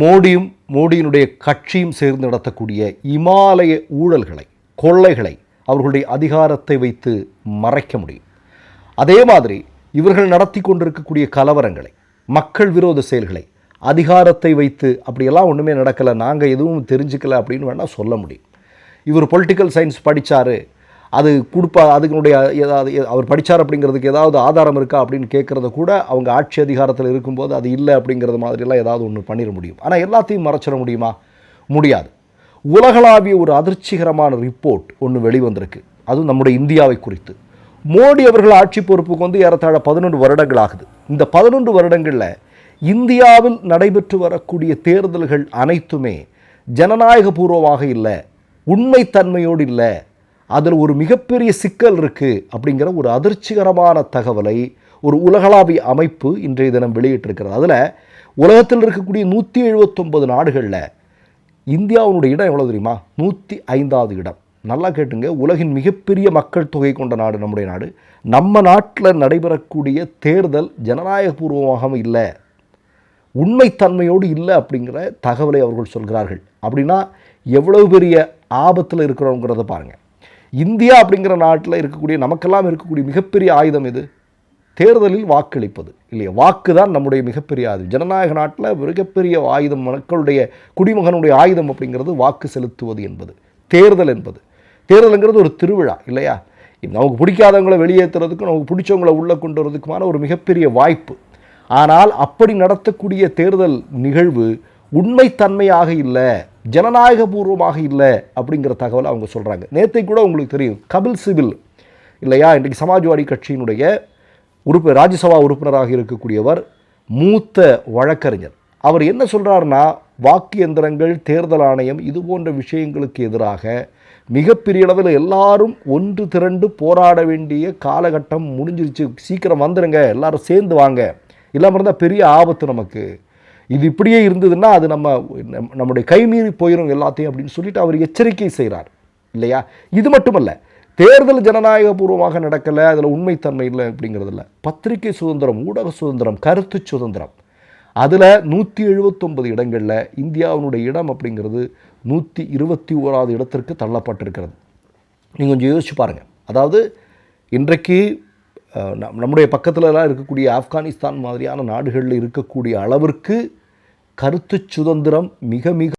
மோடியும் மோடியினுடைய கட்சியும் சேர்ந்து நடத்தக்கூடிய இமாலய ஊழல்களை கொள்ளைகளை அவர்களுடைய அதிகாரத்தை வைத்து மறைக்க முடியும். அதே மாதிரி இவர்கள் நடத்தி கொண்டிருக்கக்கூடிய கலவரங்களை மக்கள் விரோத செயல்களை அதிகாரத்தை வைத்து அப்படியெல்லாம் ஒன்றுமே நடக்கலை நாங்கள் எதுவும் தெரிஞ்சுக்கல அப்படின்னு வேணால் சொல்ல முடியும். இவர் பொலிட்டிக்கல் சயின்ஸ் படித்தார் அது கொடுப்பா அதுக்குடைய ஏதாவது அவர் படித்தார் அப்படிங்கிறதுக்கு ஏதாவது ஆதாரம் இருக்கா அப்படின்னு கேட்குறத கூட அவங்க ஆட்சி அதிகாரத்தில் இருக்கும்போது அது இல்லை அப்படிங்கிறது மாதிரிலாம் ஏதாவது ஒன்று பண்ணிட முடியும். ஆனால் எல்லாத்தையும் மறைச்சிட முடியுமா? முடியாது. உலகளாவிய ஒரு அதிர்ச்சிகரமான ரிப்போர்ட் ஒன்று வெளிவந்திருக்கு. அதுவும் நம்முடைய இந்தியாவை குறித்து. மோடி அவர்கள் ஆட்சி பொறுப்புக்கு வந்து ஏறத்தாழ பதினொன்று வருடங்கள் ஆகுது. இந்த பதினொன்று வருடங்களில் இந்தியாவில் நடைபெற்று வரக்கூடிய தேர்தல்கள் அனைத்துமே ஜனநாயகபூர்வமாக இல்லை உண்மைத்தன்மையோடு இல்லை அதில் ஒரு மிகப்பெரிய சிக்கல் இருக்குது அப்படிங்கிற ஒரு அதிர்ச்சிகரமான தகவலை ஒரு உலகளாவிய அமைப்பு இன்றைய தினம் வெளியிட்டிருக்கிறது. அதில் உலகத்தில் இருக்கக்கூடிய நூற்றி எழுபத்தொம்பது நாடுகளில் இந்தியாவுடைய இடம் எவ்வளோ தெரியுமா? நூற்றி ஐந்தாவது இடம். நல்லா கேட்டுங்க. உலகின் மிகப்பெரிய மக்கள் தொகை கொண்ட நாடு நம்முடைய நாடு. நம்ம நாட்டில் நடைபெறக்கூடிய தேர்தல் ஜனநாயகபூர்வமாக இல்லை. உண்மைத்தன்மையோடு இல்லை அப்படிங்கிற தகவலை அவர்கள் சொல்கிறார்கள். அப்படின்னா எவ்வளவு பெரிய ஆபத்தில் இருக்கிறோங்கிறத பாருங்கள் இந்தியா அப்படிங்கிற நாட்டில் இருக்கக்கூடிய நமக்கெல்லாம் இருக்கக்கூடிய மிகப்பெரிய ஆயுதம் எது? தேர்தலில் வாக்களிப்பது. இல்லையா? வாக்கு தான் நம்முடைய மிகப்பெரிய ஆயுதம். ஜனநாயக நாட்டில் மிகப்பெரிய ஆயுதம் மக்களுடைய குடிமகனுடைய ஆயுதம் அப்படிங்கிறது வாக்கு செலுத்துவது என்பது. தேர்தல் என்பது. தேர்தலுங்கிறது ஒரு திருவிழா இல்லையா? நமக்கு பிடிக்காதவங்களை வெளியேற்றுறதுக்கும் நமக்கு பிடிச்சவங்களை உள்ளே கொண்டு வரதுக்குமான ஒரு மிகப்பெரிய வாய்ப்பு. ஆனால் அப்படி நடத்தக்கூடிய தேர்தல் நிகழ்வு உண்மைத்தன்மையாக இல்லை ஜனநாயகபூர்வமாக இல்லை அப்படிங்கிற தகவலை அவங்க சொல்கிறாங்க நேற்றை கூட உங்களுக்கு தெரியும் கபில் சிபில் இல்லையா? இன்றைக்கு சமாஜ்வாடி கட்சியினுடைய உறுப்பு ராஜ்யசபா உறுப்பினராக இருக்கக்கூடியவர் மூத்த வழக்கறிஞர். அவர் என்ன சொல்கிறாருன்னா வாக்கு எந்திரங்கள் தேர்தல் ஆணையம் இது போன்ற விஷயங்களுக்கு எதிராக மிகப்பெரிய அளவில் எல்லாரும் ஒன்று திரண்டு போராட வேண்டிய காலகட்டம் முடிஞ்சிருச்சு. சீக்கிரம் வந்துடுங்க எல்லாரும் சேர்ந்து வாங்க. இல்லாமல் இருந்தால் பெரிய ஆபத்து நமக்கு. இது இப்படியே இருந்ததுன்னா அது நம்ம நம்முடைய கை மீறி போயிடும் எல்லாத்தையும் அப்படின்னு சொல்லிட்டு அவர் எச்சரிக்கை செய்கிறார் இல்லையா? இது மட்டுமல்ல தேர்தல் ஜனநாயகபூர்வமாக நடக்கலை அதில் உண்மைத்தன்மை இல்லை அப்படிங்கிறதில்ல. பத்திரிகை சுதந்திரம் ஊடக சுதந்திரம் கருத்து சுதந்திரம். அதில் நூற்றி எழுபத்தொன்பது இடங்களில் இந்தியாவினுடைய இடம் அப்படிங்கிறது நூற்றி இருபத்தி ஓராவது இடத்திற்கு தள்ளப்பட்டிருக்கிறது. நீங்கள் கொஞ்சம் யோசிச்சு பாருங்கள் அதாவது இன்றைக்கு நம்முடைய பக்கத்துலலாம் இருக்கக்கூடிய ஆப்கானிஸ்தான் மாதிரியான நாடுகளில் இருக்கக்கூடிய அளவிற்கு கருத்து சுதந்திரம் மிக மிக